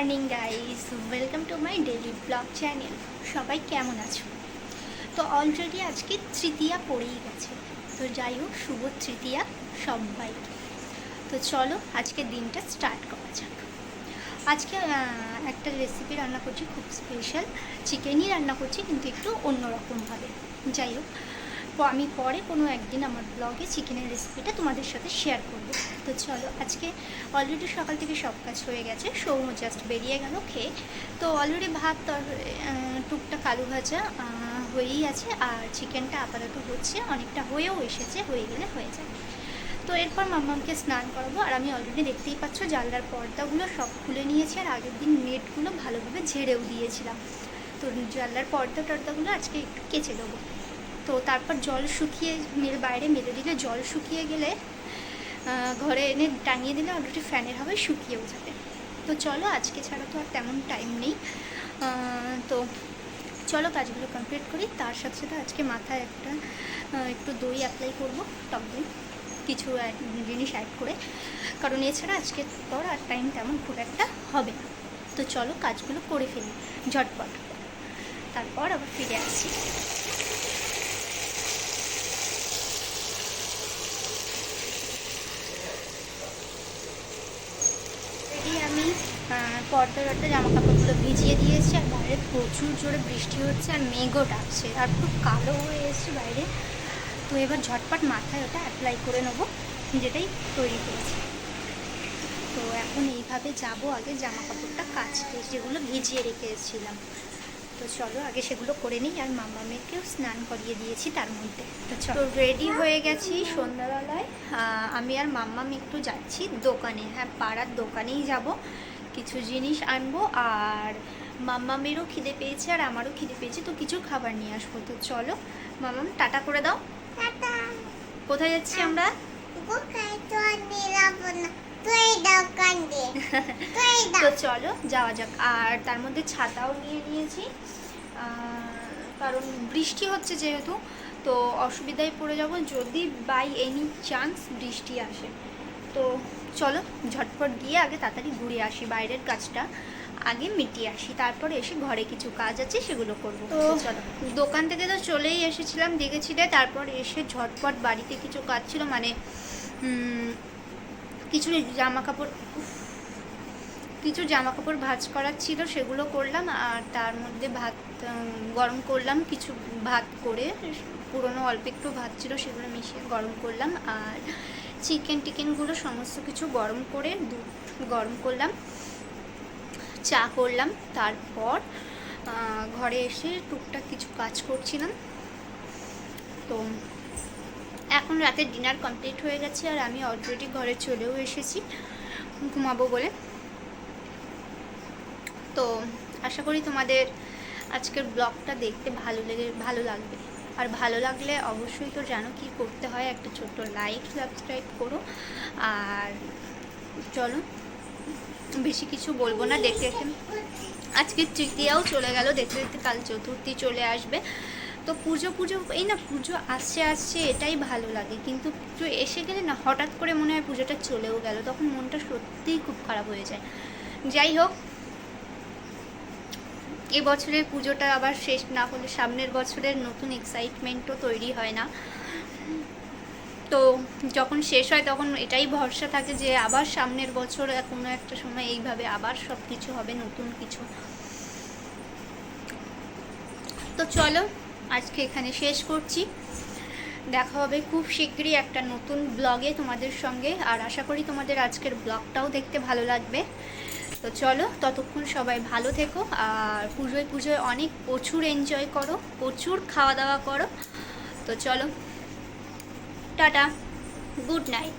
Morning guys welcome to my daily blog channel সবাই কেমন আছো? তো অলরেডি আজকে তৃতীয়া পড়েই গেছে। তো যাই হোক, শুভ তৃতীয়া সবাইকে। তো চলো, আজকে দিনটা স্টার্ট করা যাক। আজকে একটা রেসিপি রান্না করছি, খুব স্পেশাল চিকেনই রান্না করছি, কিন্তু একটু অন্যরকমভাবে। যাই হোক আমি পরে কোনো একদিন আমার ব্লগে চিকেনের রেসিপিটা তোমাদের সাথে শেয়ার করব। তো চলো, আজকে অলরেডি সকাল থেকে সব কাজ হয়ে গেছে। সৌম জাস্ট বেরিয়ে গেল খেয়ে। তো অলরেডি ভাত টুকটাক আলু ভাজা হয়েই আছে। আর চিকেনটা আপাতত হচ্ছে, অনেকটা হয়েও এসেছে, হয়ে গেলে হয়ে যাবে। তো এরপর মাম্মামকে স্নান করাবো। আর আমি অলরেডি দেখতেই পাচ্ছ জানলার পর্দাগুলো সব খুলে নিয়েছি। আর আগের দিন নেটগুলো ভালোভাবে ঝেড়েও দিয়েছিলাম। তো জানলার পর্দা টর্দাগুলো আজকে একটু কেচে দেবো। তো তারপর জল শুকিয়ে মেল বাইরে মেলে দিলে, জল শুকিয়ে গেলে ঘরে এনে টাঙিয়ে দিলে অলরেডি ফ্যানের হবে শুকিয়েও যাবে। তো চলো, আজকে ছাড়া তো আর তেমন টাইম নেই। তো চলো কাজগুলো কমপ্লিট করি। তার সাথে সাথে আজকে মাথায় একটা একটু দই অ্যাপ্লাই করব, টক দই, কিছু জিনিস অ্যাড করে। কারণ এছাড়া আজকে পর আর টাইম তেমন খুব একটা হবে না। তো চলো কাজগুলো করে ফেলি, ঝটপট। তারপর আবার ফিরে আসছি অলরেডি আমি আহ, পর্দা টর্দা জামা কাপড়গুলো ভিজিয়ে দিয়েছি আর বাইরে প্রচুর জোরে বৃষ্টি হচ্ছে আর মেঘও ডাকছে আর খুব কালো হয়ে এসছে বাইরে। তো এবার ঝটপট মাথায় ওটা অ্যাপ্লাই করে নেব, যেটাই তৈরি করেছি। তো এখন এইভাবে যাব আগে জামা কাপড়টা কাচতে, যেগুলো ভিজিয়ে রেখে এসেছিলাম। তো চলো আগে সেগুলো করে নিই আর মামা মেয়েকেও স্নান করিয়ে দিয়েছি তার মধ্যে। তো চলো। রেডি হয়ে গেছি সন্ধ্যাবেলায়। আমি আর মাম্মাম একটু যাচ্ছি দোকানে হ্যাঁ পাড়ার দোকানেই যাব। কিছু জিনিস আনব আর মাম্মামেরও খিদে পেয়েছে আর আমারও খিদে পেয়েছে তো কিছু খাবার নিয়ে আসব। তো চলো মাম্মাম টাটা করে দাও। কোথায় যাচ্ছি আমরা? তো চলো যাওয়া যাক। আর তার মধ্যে ছাতাও নিয়ে নিয়েছি। কারণ বৃষ্টি হচ্ছে যেহেতু তো অসুবিধায় পড়ে যাব। যদি বাই এনি চান্স বৃষ্টি আসে। তো চলো ঝটপট গিয়ে আগে তাড়াতাড়ি ঘুরে আসি বাইরের কাজটা আগে মিটিয়ে আসি তারপর এসে ঘরে কিছু কাজ আছে সেগুলো করব। তো চলো। দোকান থেকে তো চলেই এসেছিলাম দেখেছিলে? তারপর এসে ঝটপট বাড়িতে কিছু কাজ ছিল মানে কিছু জামা কাপড় কিছু জামা কাপড় ভাজ করার ছিল সেগুলো করলাম আর তার মধ্যে ভাত গরম করলাম কিছু ভাত করে পুরনো অল্প একটু ভাত ছিল সেগুলো মিশিয়ে গরম করলাম আর চিকেন টিকেনগুলো সমস্ত কিছু গরম করে দুধ গরম করলাম, চা করলাম, তারপর ঘরে এসে টুকটাক কিছু কাজ করছিলাম। তো এখন রাতের ডিনার কমপ্লিট হয়ে গেছে আর আমি অলরেডি ঘরে চলেও এসেছি, ঘুমাবো বলে। তো আশা করি তোমাদের আজকের ব্লগটা দেখতে ভালো লেগে, ভালো লাগবে। আর ভালো লাগলে অবশ্যই তো জানো কি করতে হয়, একটা ছোট্ট লাইক সাবস্ক্রাইব করো। আর চলো, বেশি কিছু বলব না, দেখতে দেখতে। আজকে তৃতীয়াও চলে গেল, দেখতে দেখতে কাল চতুর্থী চলে আসবে। তো পুজো পুজো, এই না পুজো আসছে আসছে, এটাই ভালো লাগে। কিন্তু পুজো এসে গেলে না, হঠাৎ করে মনে হয় পুজোটা চলেও গেল। তখন মনটা সত্যিই খুব খারাপ হয়ে যায়। যাই হোক এ বছরের পুজোটা আবার শেষ না হলে সামনের বছরের নতুন এক্সাইটমেন্টও তৈরি হয় না। তো যখন শেষ হয় তখন এটাই ভরসা থাকে যে আবার সামনের বছর কোনো একটা সময় এইভাবে আবার সব কিছু হবে, নতুন কিছু। তো চলো, আজকে এখানে শেষ করছি। দেখা হবে খুব শীঘ্রই একটা নতুন ব্লগে তোমাদের সঙ্গে। আর আশা করি তোমাদের আজকের ব্লগটাও দেখতে ভালো লাগবে। তো চলো, ততক্ষণ সবাই ভালো থেকো। আর পুজোয় পুজোয় অনেক প্রচুর এনজয় করো, প্রচুর খাওয়া দাওয়া করো। তো চলো, টাটা গুড নাইট